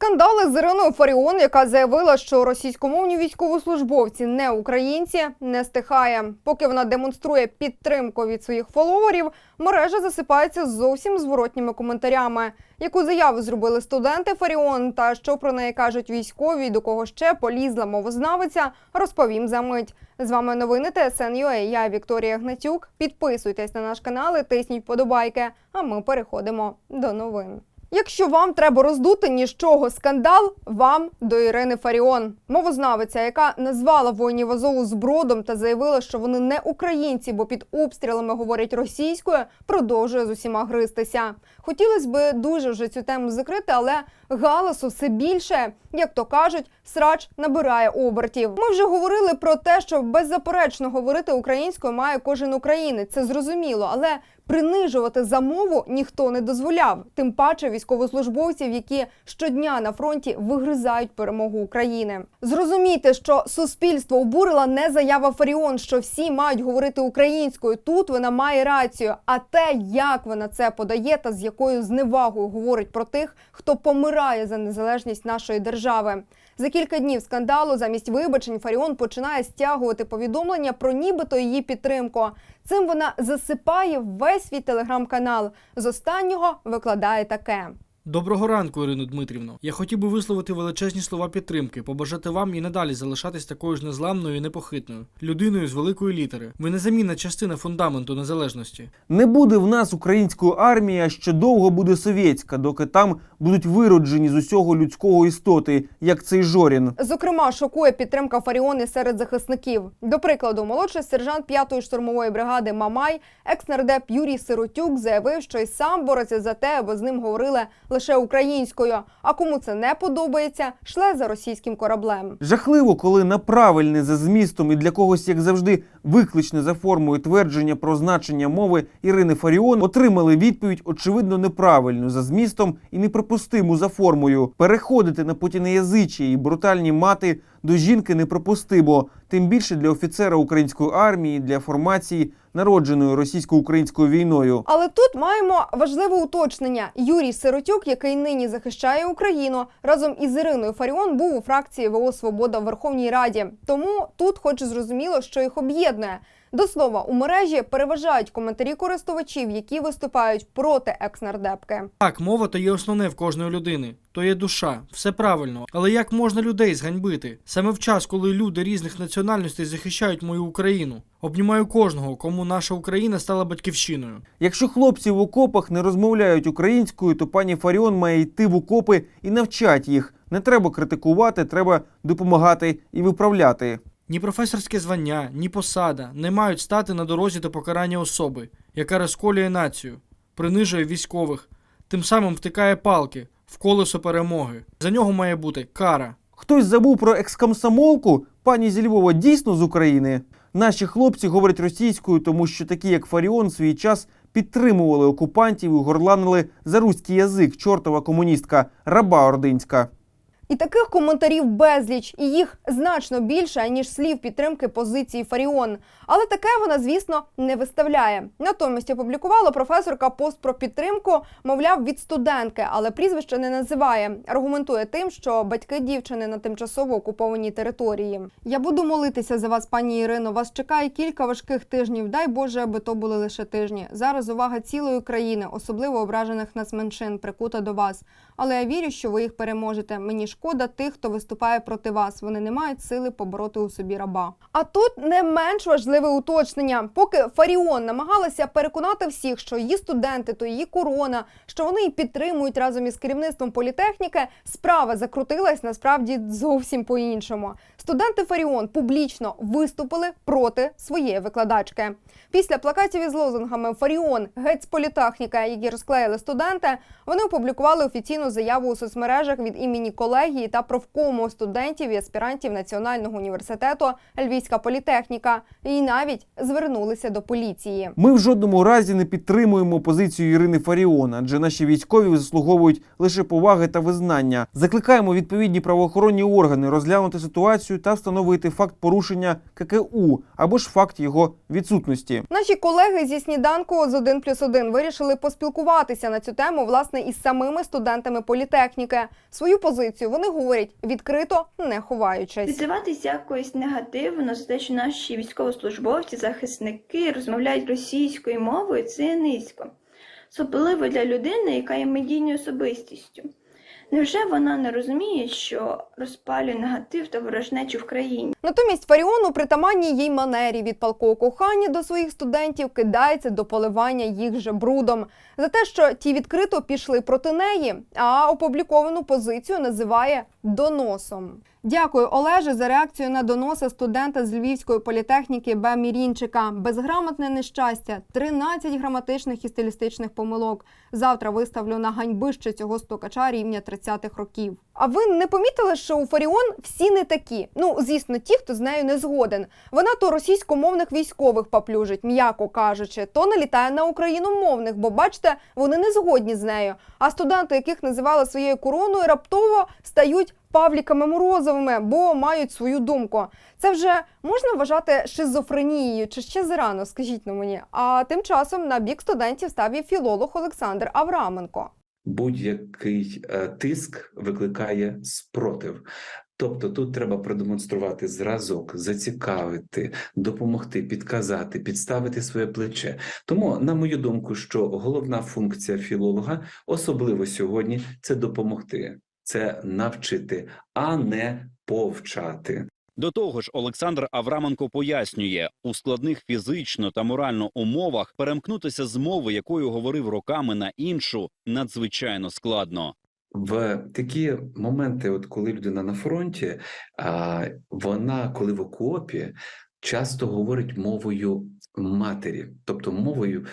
Скандали з Іриною Фаріон, яка заявила, що російськомовні військовослужбовці не українці, не стихає. Поки вона демонструє підтримку від своїх фоловерів, мережа засипається зовсім зворотніми коментарями. Яку заяву зробили студенти Фаріон та що про неї кажуть військові, до кого ще полізла мовознавиця, розповім за мить. З вами новини ТСН.UA. Я Вікторія Гнатюк. Підписуйтесь на наш канал і тисніть подобайки. А ми переходимо до новин. Якщо вам треба роздути нічого скандал, вам до Ірини Фаріон, мовознавиця, яка назвала воїнів Азову збродом та заявила, що вони не українці, бо під обстрілами говорять російською, продовжує з усіма гристися. Хотілося б дуже вже цю тему закрити, але галасу все більше. Як то кажуть, срач набирає обертів. Ми вже говорили про те, що беззаперечно говорити українською має кожен українець. Це зрозуміло, але принижувати за мову ніхто не дозволяв. Тим паче військовослужбовців, які щодня на фронті вигризають перемогу України. Зрозумійте, що суспільство обурила не заява Фаріон, що всі мають говорити українською. Тут вона має рацію. А те, як вона це подає, та з якою зневагою говорить про тих, хто помирає за незалежність нашої держави. За кілька днів скандалу замість вибачень Фаріон починає стягувати повідомлення про нібито її підтримку. Цим вона засипає весь свій телеграм-канал. З останнього викладає таке. Доброго ранку, Ірино Дмитрівно. Я хотів би висловити величезні слова підтримки, побажати вам і надалі залишатись такою ж незламною і непохитною, людиною з великої літери. Ви незамінна частина фундаменту незалежності. Не буде в нас української армії, а ще довго буде совєтська, доки там будуть вироджені з усього людського істоти, як цей Жорін. Зокрема, шокує підтримка Фаріони серед захисників. До прикладу, молодший сержант 5-ї штурмової бригади Мамай, екс-нардеп Юрій Сиротюк, заявив, що й сам бореться за те, аби з ним говорили лише українською. А кому це не подобається, шле за російським кораблем. Жахливо, коли на правильне за змістом і для когось, як завжди, викличне за формою твердження про значення мови Ірини Фаріон отримали відповідь очевидно неправильну за змістом і неприпустиму за формою. Переходити на путінеязичі і брутальні мати до жінки неприпустимо, тим більше для офіцера української армії, для формації, народженої російсько-українською війною. Але тут маємо важливе уточнення. Юрій Сиротюк, який нині захищає Україну, разом із Іриною Фаріон був у фракції ВО Свобода в Верховній Раді. Тому тут, хоч зрозуміло, що їх об'єднує. До слова, у мережі переважають коментарі користувачів, які виступають проти екс-нардепки. Так, мова то є основне в кожної людини, то є душа, все правильно. Але як можна людей зганьбити? Саме в час, коли люди різних національностей захищають мою Україну. Обнімаю кожного, кому наша Україна стала батьківщиною. Якщо хлопці в окопах не розмовляють українською, то пані Фаріон має йти в окопи і навчати їх. Не треба критикувати, треба допомагати і виправляти. Ні професорське звання, ні посада не мають стати на дорозі до покарання особи, яка розколює націю, принижує військових, тим самим втикає палки в колесо перемоги. За нього має бути кара. Хтось забув про екскомсомолку? Пані зі Львова дійсно з України. Наші хлопці говорять російською, тому що такі, як Фаріон, свій час підтримували окупантів і горланили за руський язик, чортова комуністка, раба ординська. І таких коментарів безліч, і їх значно більше ніж слів підтримки позиції Фаріон. Але таке вона, звісно, не виставляє. Натомість опублікувала професорка пост про підтримку, мовляв, від студентки, але прізвище не називає. Аргументує тим, що батьки дівчини на тимчасово окупованій території. Я буду молитися за вас, пані Ірино. Вас чекає кілька важких тижнів. Дай Боже, аби то були лише тижні. Зараз увага цілої країни, особливо ображених нацменшин, прикута до вас. Але я вірю, що ви їх переможете. Мені шкода тих, хто виступає проти вас. Вони не мають сили побороти у собі раба. А тут не менш важливе уточнення. Поки Фаріон намагалася переконати всіх, що її студенти, то її корона, що вони її підтримують разом із керівництвом політехніки. Справа закрутилась насправді зовсім по-іншому. Студенти Фаріон публічно виступили проти своєї викладачки. Після плакатів із лозунгами Фаріон геть з політехніка, які розклеїли студенти, вони опублікували офіційну заяву у соцмережах від імені колегії та профкому студентів і аспірантів Національного університету Львівська політехніка і навіть звернулися до поліції. Ми в жодному разі не підтримуємо позицію Ірини Фаріон, адже наші військові заслуговують лише поваги та визнання. Закликаємо відповідні правоохоронні органи розглянути ситуацію та встановити факт порушення ККУ або ж факт його відсутності. Наші колеги зі сніданку з 1 плюс 1 вирішили поспілкуватися на цю тему власне із самими студентами політехніки. Свою позицію вони говорять відкрито, не ховаючись. Відзиватись якось негативно за те, що наші військовослужбовці, захисники розмовляють російською мовою, це низько. Особливо для людини, яка є медійною особистістю. Невже вона не розуміє, що розпалює негатив та ворожнечу в країні? Натомість Фаріон у притаманній їй манері від палкого кохання до своїх студентів кидається до поливання їх же брудом за те, що ті відкрито пішли проти неї, а опубліковану позицію називає доносом. Дякую, Олеже, за реакцію на доноси студента з Львівської політехніки Б. Мірінчика. Безграмотне нещастя, 13 граматичних і стилістичних помилок. Завтра виставлю на ганьбище цього стукача рівня 30-х років. А ви не помітили, що у Фаріон всі не такі? Ну, звісно, ті, хто з нею не згоден. Вона то російськомовних військових поплюжить, м'яко кажучи, то налітає на україномовних, бо бачите, вони не згодні з нею. А студенти, яких називали своєю короною, раптово стають Павліками Морозовими, бо мають свою думку. Це вже можна вважати шизофренією чи ще зарано, скажіть на мені. А тим часом на бік студентів став і філолог Олександр Авраменко. будь-який е, тиск викликає спротив. Тобто тут треба продемонструвати зразок, зацікавити, допомогти, підказати, підставити своє плече. Тому, на мою думку, що головна функція філолога, особливо сьогодні, це допомогти, це навчити, а не повчати. До того ж, Олександр Авраменко пояснює, у складних фізично та морально умовах перемкнутися з мови, якою говорив роками на іншу, надзвичайно складно. В такі моменти, от коли людина на фронті, а, вона, коли в окопі, часто говорить мовою матері, тобто мовою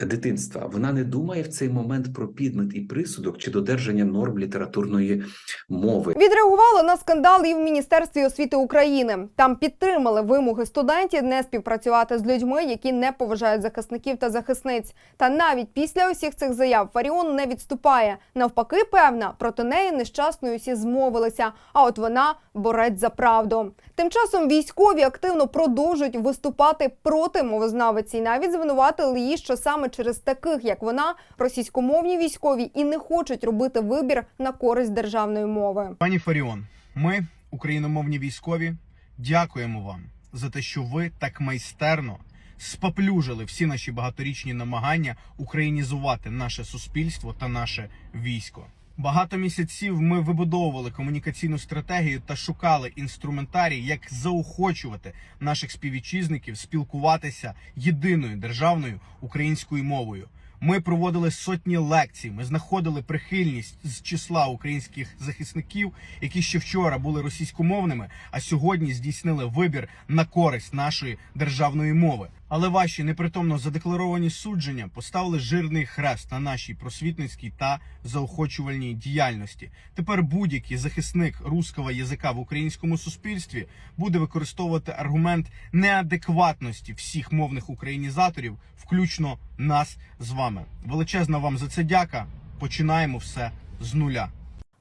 дитинства. Вона не думає в цей момент про підмет і присудок чи додержання норм літературної мови. Відреагували на скандал і в Міністерстві освіти України. Там підтримали вимоги студентів не співпрацювати з людьми, які не поважають захисників та захисниць. Та навіть після усіх цих заяв Фаріон не відступає. Навпаки, певна, проти неї нещасною усі змовилися. А от вона борець за правду. Тим часом військові активно продовжують виступати проти мовознавиці і навіть звинуватили її, що саме через таких, як вона, російськомовні військові і не хочуть робити вибір на користь державної мови. Пані Фаріон, ми, україномовні військові, дякуємо вам за те, що ви так майстерно споплюжили всі наші багаторічні намагання українізувати наше суспільство та наше військо. Багато місяців ми вибудовували комунікаційну стратегію та шукали інструментарій, як заохочувати наших співвітчизників спілкуватися єдиною державною українською мовою. Ми проводили сотні лекцій. Ми знаходили прихильність з числа українських захисників, які ще вчора були російськомовними, а сьогодні здійснили вибір на користь нашої державної мови. Але ваші непритомно задекларовані судження поставили жирний хрест на нашій просвітницькій та заохочувальній діяльності. Тепер будь-який захисник руского язика в українському суспільстві буде використовувати аргумент неадекватності всіх мовних українізаторів, включно нас з вами. Величезна вам за це дяка. Починаємо все з нуля.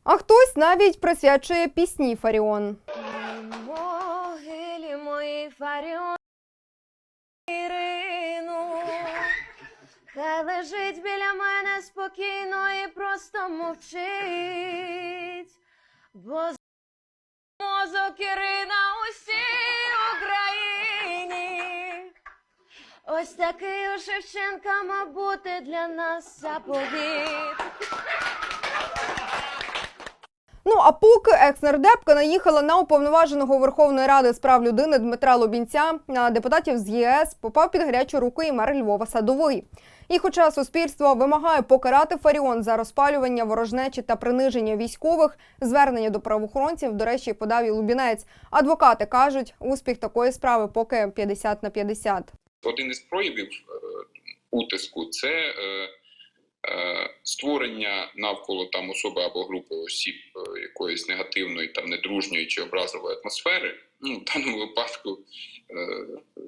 А хтось навіть присвячує пісні Фаріон. могилі мої Фаріон хай лежить біля мене спокійно і просто мовчить, бо мозок Ірина усій Україні. Ось такий у Шевченка, мав бути для нас заповіт. Ну а поки екс-нардепка наїхала на уповноваженого Верховної Ради з прав людини Дмитра Лубінця на депутатів з ЄС попав під гарячу руку і мер Львова Садовий. І хоча суспільство вимагає покарати Фаріон за розпалювання ворожнечі та приниження військових, звернення до правоохоронців, до речі, подав і Лубінець. Адвокати кажуть, успіх такої справи поки 50 на 50. один із проявів е, утиску це е, е, створення навколо там особи або групи осіб якоїсь негативної, там недружньої чи образливої атмосфери. Ну, в даному випадку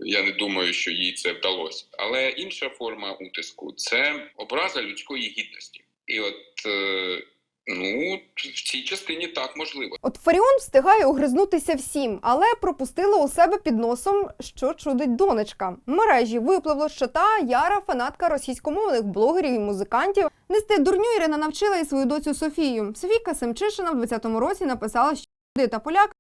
я не думаю, що їй це вдалося. Але інша форма утиску це образа людської гідності. І от е, ну в цій частині так можливо. От Фаріон встигає огризнутися всім, але пропустила у себе під носом, що чудить донечка. В мережі випливло, що та яра фанатка російськомовних блогерів і музикантів Нести дурню Ірина навчила і свою доцю Софію. Софійка Семчишина в 20-му році написала, що «Жиди та поляк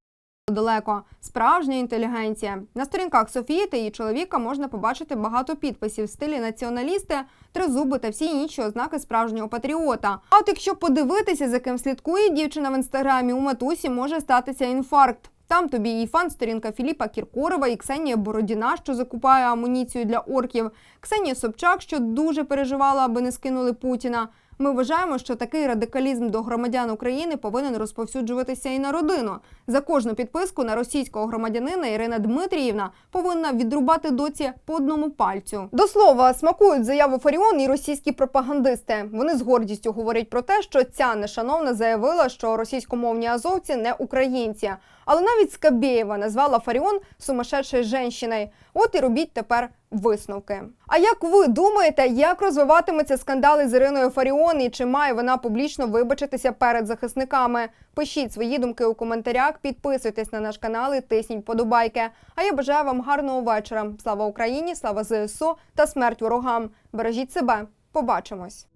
далеко. Справжня інтелігенція. На сторінках Софії та її чоловіка можна побачити багато підписів в стилі націоналісти, тризуби та всі інші ознаки справжнього патріота. А от якщо подивитися, за ким слідкує дівчина в інстаграмі, у матусі може статися інфаркт. Там тобі і фан-сторінка Філіпа Кіркорова, і Ксенія Бородіна, що закупає амуніцію для орків, Ксенія Собчак, що дуже переживала, аби не скинули Путіна. Ми вважаємо, що такий радикалізм до громадян України повинен розповсюджуватися і на родину. За кожну підписку на російського громадянина Ірина Дмитріївна повинна відрубати доці по одному пальцю. До слова, смакують заяву Фаріон і російські пропагандисти. Вони з гордістю говорять про те, що ця нешановна заявила, що російськомовні азовці не українці. Але навіть Скабєєва назвала Фаріон сумасшедшою жінкою. От і робіть тепер висновки. А як ви думаєте, як розвиватиметься скандали з Іриною Фаріон і чи має вона публічно вибачитися перед захисниками? Пишіть свої думки у коментарях, підписуйтесь на наш канал і тисніть подобайки. А я бажаю вам гарного вечора. Слава Україні, слава ЗСУ та смерть ворогам. Бережіть себе. Побачимось.